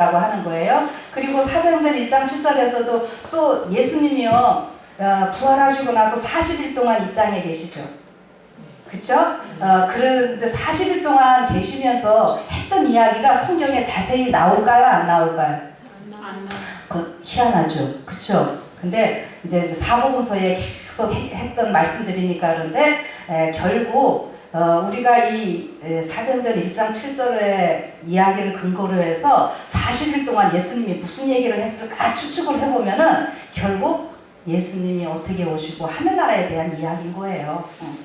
라고 하는 거예요. 그리고 사도행전 1장 7절에서도 또 예수님이요 어, 부활하시고 나서 40일 동안 이 땅에 계시죠. 그쵸? 어, 그런데 40일 동안 계시면서 했던 이야기가 성경에 자세히 나올까요? 안 나올까요? 안 나. 그 희한하죠. 그쵸? 근데 이제 사복음서에 계속 해- 했던 말씀들이니까 그런데 에, 결국 어, 우리가 이 에, 사도행전 1장 7절의 이야기를 근거로 해서 40일 동안 예수님이 무슨 얘기를 했을까 추측을 해보면은 결국 예수님이 어떻게 오시고 하늘나라에 대한 이야기인 거예요. 어.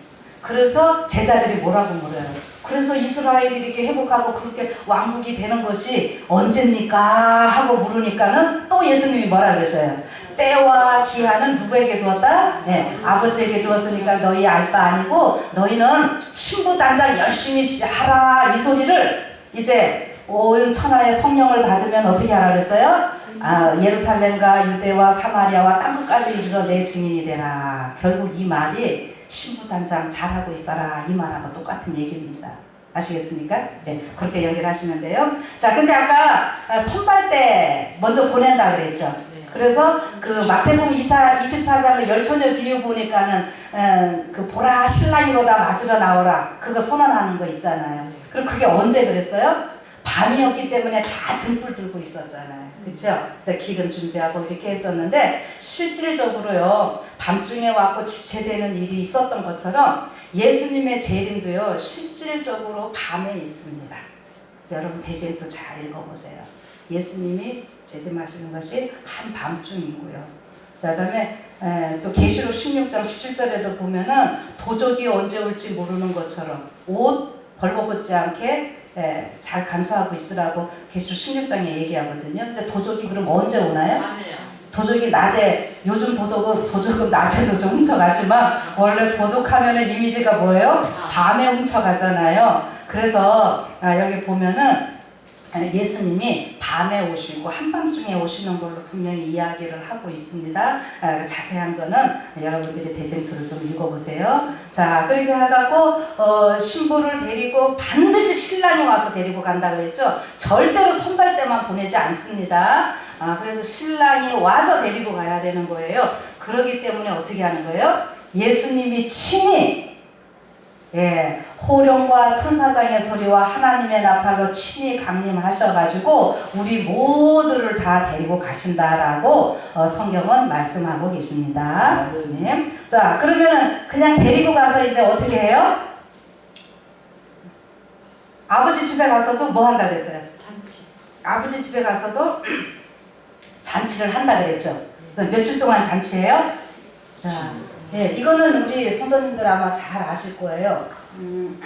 그래서 제자들이 뭐라고 물어요. 그래서 이스라엘이 이렇게 회복하고 그렇게 왕국이 되는 것이 언제입니까? 하고 물으니까는 또 예수님이 뭐라 그러셔요. 때와 기한은 누구에게 두었다? 네, 아버지에게 두었으니까 너희 알바 아니고 너희는 신부단장 열심히 하라 이 소리를 이제 온 천하의 성령을 받으면 어떻게 하라 그랬어요? 아, 예루살렘과 유대와 사마리아와 땅 끝까지 이르러 내 증인이 되라. 결국 이 말이 신부단장 잘하고 있어라 이 말하고 똑같은 얘기입니다. 아시겠습니까? 네, 그렇게 연결하시면 돼요. 자, 근데 아까 아, 선발대 먼저 보낸다 그랬죠. 네. 그래서 그 마태복음 24, 24장의 열처녀 비유 보니까는 어, 그 보라 신랑이로다 맞으러 나오라 그거 선언하는 거 있잖아요. 그럼 그게 언제 그랬어요? 밤이었기 때문에 다 등불 들고 있었잖아요. 그렇죠? 기름 준비하고 이렇게 했었는데 실질적으로요 밤중에 왔고 지체되는 일이 있었던 것처럼 예수님의 재림도요 실질적으로 밤에 있습니다. 여러분 대제도 잘 읽어보세요. 예수님이 재림하시는 것이 한 밤중이고요. 자, 그다음에 에, 또 계시록 16장 17절에도 보면은 도적이 언제 올지 모르는 것처럼 옷 벌거벗지 않게 에, 잘 간수하고 있으라고 계시록 16장에 얘기하거든요. 근데 도적이 그럼 언제 오나요? 밤에요. 도적이 낮에 요즘 도둑은 도적은 낮에도 좀 훔쳐가지만 원래 도둑하면은 이미지가 뭐예요? 밤에 훔쳐가잖아요. 그래서 아, 여기 보면은 아, 예수님이 밤에 오시고 한밤중에 오시는 걸로 분명히 이야기를 하고 있습니다. 아, 자세한 거는 여러분들이 대쟁투를 좀 읽어보세요. 자, 그렇게 해가고 어, 신부를 데리고 반드시 신랑이 와서 데리고 간다 그랬죠. 절대로 선발대만 보내지 않습니다. 아, 그래서 신랑이 와서 데리고 가야 되는 거예요. 그러기 때문에 어떻게 하는 거예요? 예수님이 친히 예, 호령과 천사장의 소리와 하나님의 나팔로 친히 강림하셔가지고 우리 모두를 다 데리고 가신다라고 어, 성경은 말씀하고 계십니다. 네. 자, 그러면은 그냥 데리고 가서 이제 어떻게 해요? 아버지 집에 가서도 뭐 한다 그랬어요? 잔치. 아버지 집에 가서도 잔치를 한다 그랬죠. 그래서 며칠 동안 잔치해요? 자, 예, 이거는 우리 선배님들 아마 잘 아실 거예요. 음,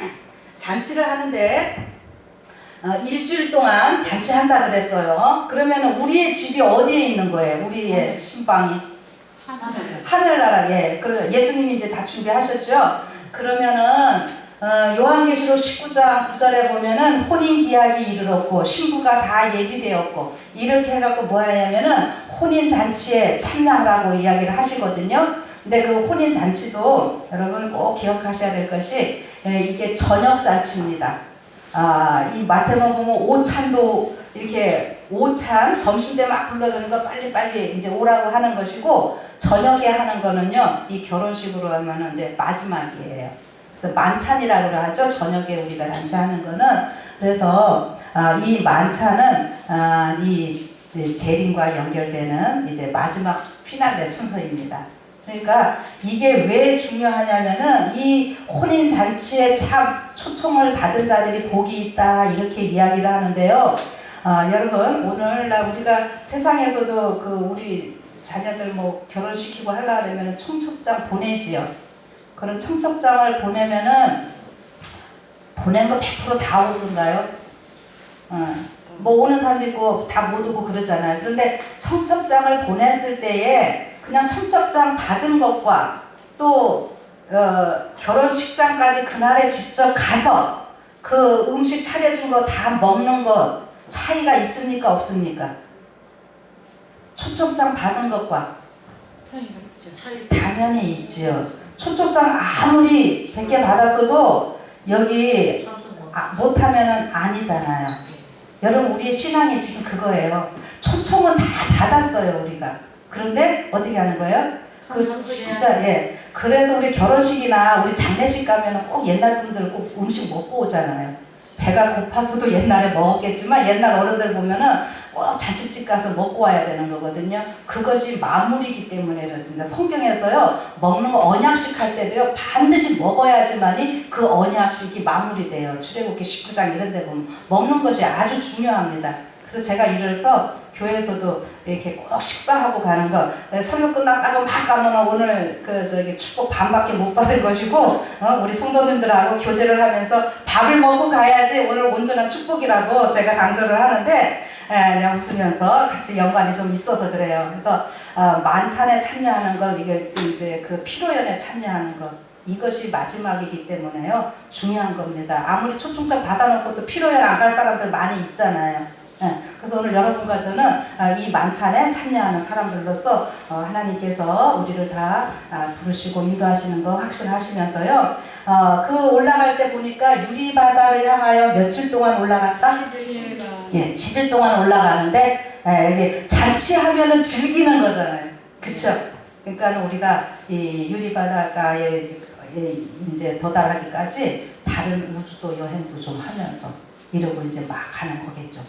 잔치를 하는데 어, 일주일 동안 잔치한다 그랬어요. 그러면 우리의 집이 어디에 있는 거예요? 우리의 신방이 하나를. 하늘나라에. 그래서 예수님이 이제 다 준비하셨죠. 그러면은 어, 요한계시록 19장 9절에 보면은 혼인 기약이 이르렀고 신부가 다 예비되었고 이렇게 해갖고 뭐 하냐면은 혼인 잔치에 참여하라고 이야기를 하시거든요. 근데 그 혼인 잔치도 여러분 꼭 기억하셔야 될 것이 예, 이게 저녁 잔치입니다. 아, 이 마태복음 보면 오찬도 이렇게 오찬 점심 때 막 불러드는 거 빨리 빨리 이제 오라고 하는 것이고 저녁에 하는 거는요 이 결혼식으로 하면은 이제 마지막이에요. 그래서 만찬이라고 하죠. 저녁에 우리가 잔치하는 거는 그래서 아, 이 만찬은 아, 이 재림과 연결되는 이제 마지막 피날레 순서입니다. 그러니까 이게 왜 중요하냐면은 이 혼인 잔치에 참 초청을 받은 자들이 복이 있다 이렇게 이야기를 하는데요. 아, 여러분 오늘날 우리가 세상에서도 그 우리 자녀들 뭐 결혼시키고 하려면 청첩장 보내지요. 그런 청첩장을 보내면은 보낸 거 100%다 오던가요? 어. 뭐 오는 사람도 있고 다 못 오고 그러잖아요. 그런데 청첩장을 보냈을 때에 그냥 청첩장 받은 것과 또 어, 결혼식장까지 그날에 직접 가서 그 음식 차려준 거 다 먹는 것 차이가 있습니까 없습니까? 초청장 받은 것과 차이가 있죠. 차이. 당연히 있지요. 초청장 아무리 100개 받았어도 여기. 아, 못하면은 아니잖아요. 여러분 우리의 신앙이 지금 그거예요. 초청은 다 받았어요 우리가. 그런데 어떻게 하는 거예요? 그 진짜 예. 그래서 우리 결혼식이나 우리 장례식 가면은 꼭 옛날 분들 꼭 음식 먹고 오잖아요. 배가 고파서도 옛날에 먹었겠지만 옛날 어른들 보면은 꼭 잔치집 가서 먹고 와야 되는 거거든요. 그것이 마무리이기 때문에 그렇습니다. 성경에서요 먹는 거 언약식 할 때도요 반드시 먹어야지만이 그 언약식이 마무리돼요. 출애굽기 19장 이런 데 보면 먹는 것이 아주 중요합니다. 그래서 제가 이래서 교회에서도 이렇게 꼭 식사하고 가는 거 네, 설교 끝났다고 막 가면 오늘 그 저기 축복 반밖에 못 받은 것이고 어, 우리 성도님들하고 교제를 하면서 밥을 먹고 가야지 오늘 온전한 축복이라고 제가 강조를 하는데 에, 그냥 웃으면서 같이 연관이 좀 있어서 그래요. 그래서 어, 만찬에 참여하는 것 이게 또 이제 그 피로연에 참여하는 것 이것이 마지막이기 때문에요 중요한 겁니다. 아무리 초청장 받아놓고 또 피로연 안 갈 사람들 많이 있잖아요. 예, 그래서 오늘 여러분과 저는 아, 이 만찬에 참여하는 사람들로서 어, 하나님께서 우리를 다 아, 부르시고 인도하시는 거 확신하시면서요. 어, 그 올라갈 때 보니까 유리바다를 향하여 며칠 동안 올라갔다? 예, 7일 동안 올라가는데 예, 이게 잔치하면은 즐기는 거잖아요. 그쵸? 그러니까 우리가 이 유리바다가에 예, 이제 도달하기까지 다른 우주도 여행도 좀 하면서 이러고 이제 막 가는 거겠죠.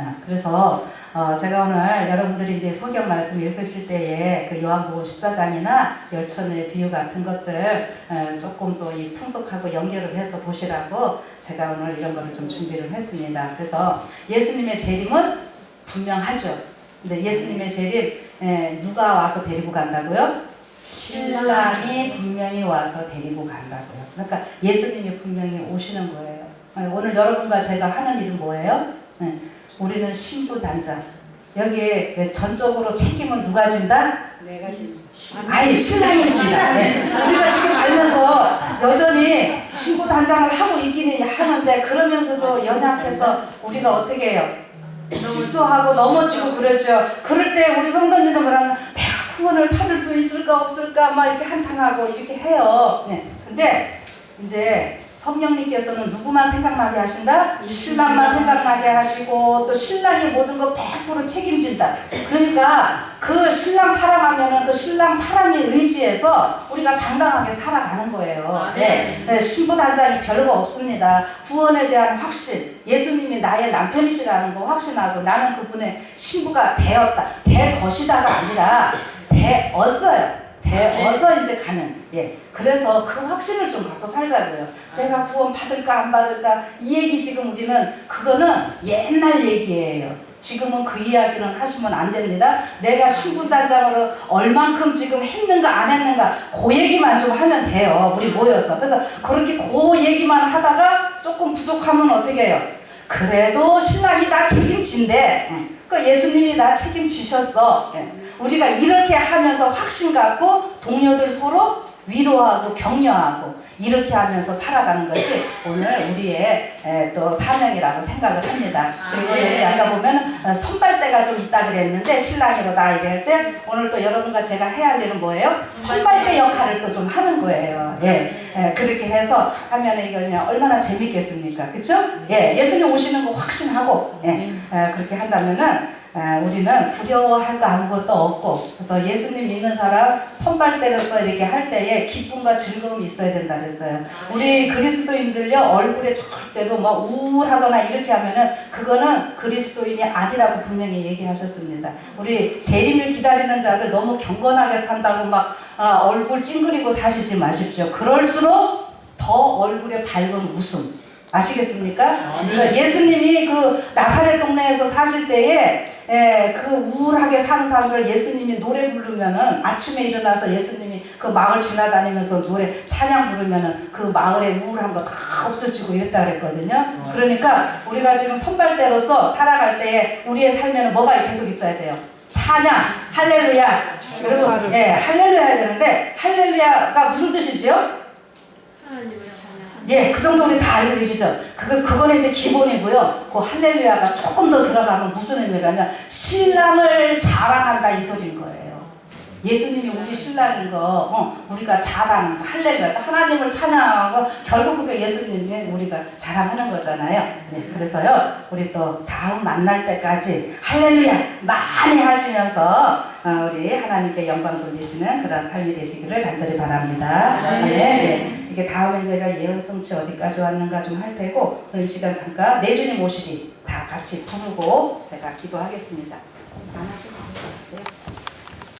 아, 그래서 어, 제가 오늘 여러분들이 이제 성경 말씀 읽으실 때에 그 요한복음 14장이나 열천의 비유 같은 것들 어, 조금 또 이 풍속하고 연결을 해서 보시라고 제가 오늘 이런 거를 좀 준비를 했습니다. 그래서 예수님의 재림은 분명하죠. 근데 예수님의 재림 에, 누가 와서 데리고 간다고요? 신랑이 분명히 와서 데리고 간다고요. 그러니까 예수님이 분명히 오시는 거예요. 어, 오늘 여러분과 제가 하는 일은 뭐예요? 네, 우리는 신부 단장. 여기에 전적으로 책임은 누가 진다? 내가 아예 신랑이 진다. 네. 우리가 지금 살면서 여전히 신부 단장을 하고 있기는 하는데 그러면서도 연약해서 우리가 어떻게 해요? 실수하고 넘어지고 그러죠. 그럴 때 우리 성도님들 뭐라면 내가 구원을 받을 수 있을까 없을까 막 이렇게 한탄하고 이렇게 해요. 네. 근데 이제 성령님께서는 누구만 생각나게 하신다? 신랑만 생각나게 하시고 또 신랑이 모든 거 100% 책임진다. 그러니까 그 신랑 사랑하면은 그 신랑 사랑에 의지해서 우리가 당당하게 살아가는 거예요. 아, 네. 네, 신부 단장이 별거 없습니다. 구원에 대한 확신, 예수님이 나의 남편이시라는 거 확신하고 나는 그분의 신부가 되었다. 될 것이다가 아니라 되었어요. 되어서 이제 가는. 예. 그래서 그 확신을 좀 갖고 살자고요. 내가 구원 받을까 안 받을까 이 얘기 지금 우리는 그거는 옛날 얘기예요. 지금은 그 이야기는 하시면 안 됩니다. 내가 신부 단장으로 얼만큼 지금 했는가 안 했는가 그 얘기만 좀 하면 돼요. 우리 모여서. 그래서 그렇게 그 얘기만 하다가 조금 부족하면 어떻게 해요? 그래도 신랑이 다 책임진대. 응. 그 예수님이 다 책임지셨어. 예. 우리가 이렇게 하면서 확신 갖고 동료들 서로 위로하고 격려하고 이렇게 하면서 살아가는 것이 오늘 우리의 에, 또 사명이라고 생각을 합니다. 그리고 아, 네. 여기 아까 보면 어, 선발대가 좀 있다 그랬는데 신랑이로 나이게 할때 오늘 또 여러분과 제가 해야 할 일은 뭐예요? 선발대 역할을 또 좀 하는 거예요. 예, 예, 그렇게 해서 하면 이거 그냥 얼마나 재밌겠습니까? 그렇죠? 예, 예수님 오시는 거 확신하고 예, 에, 그렇게 한다면은 아, 우리는 두려워할 거 아무것도 없고 그래서 예수님 믿는 사람 선발대로서 이렇게 할 때에 기쁨과 즐거움이 있어야 된다 그랬어요. 우리 그리스도인들요 얼굴에 절대로 막 우울하거나 이렇게 하면은 그거는 그리스도인이 아니라고 분명히 얘기하셨습니다. 우리 재림을 기다리는 자들 너무 경건하게 산다고 막 아, 얼굴 찡그리고 사시지 마십시오. 그럴수록 더 얼굴에 밝은 웃음. 아시겠습니까? 그래서 예수님이 그 나사렛 동네에서 사실 때에 에, 그 우울하게 사는 사람들 예수님이 노래 부르면은 아침에 일어나서 예수님이 그 마을 지나다니면서 노래 찬양 부르면은 그 마을의 우울한 거 다 없어지고 이랬다 그랬거든요. 그러니까 우리가 지금 선발대로서 살아갈 때에 우리의 삶에는 뭐가 계속 있어야 돼요? 찬양, 할렐루야. 여러분, 예, 할렐루야 해야 되는데 할렐루야가 무슨 뜻이지요? 예, 그 정도 우리 다 알고 계시죠? 그거, 그거는 이제 기본이고요. 그 할렐루야가 조금 더 들어가면 무슨 의미가냐면 신랑을 자랑한다 이 소리인 거예요. 예수님이 우리 신랑인 거 어, 우리가 자랑하는 거 할렐루야 하나님을 찬양하고 결국 그게 예수님이 우리가 자랑하는 거잖아요. 네, 그래서요 우리 또 다음 만날 때까지 할렐루야 많이 하시면서 어, 우리 하나님께 영광 돌리시는 그런 삶이 되시기를 간절히 바랍니다. 네. 네, 네. 이게 다음엔 제가 예언 성취 어디까지 왔는가 좀 할 테고 이 시간 잠깐 내 주님 오시리 다 같이 부르고 제가 기도하겠습니다. 안 하셔도 될것 같아요.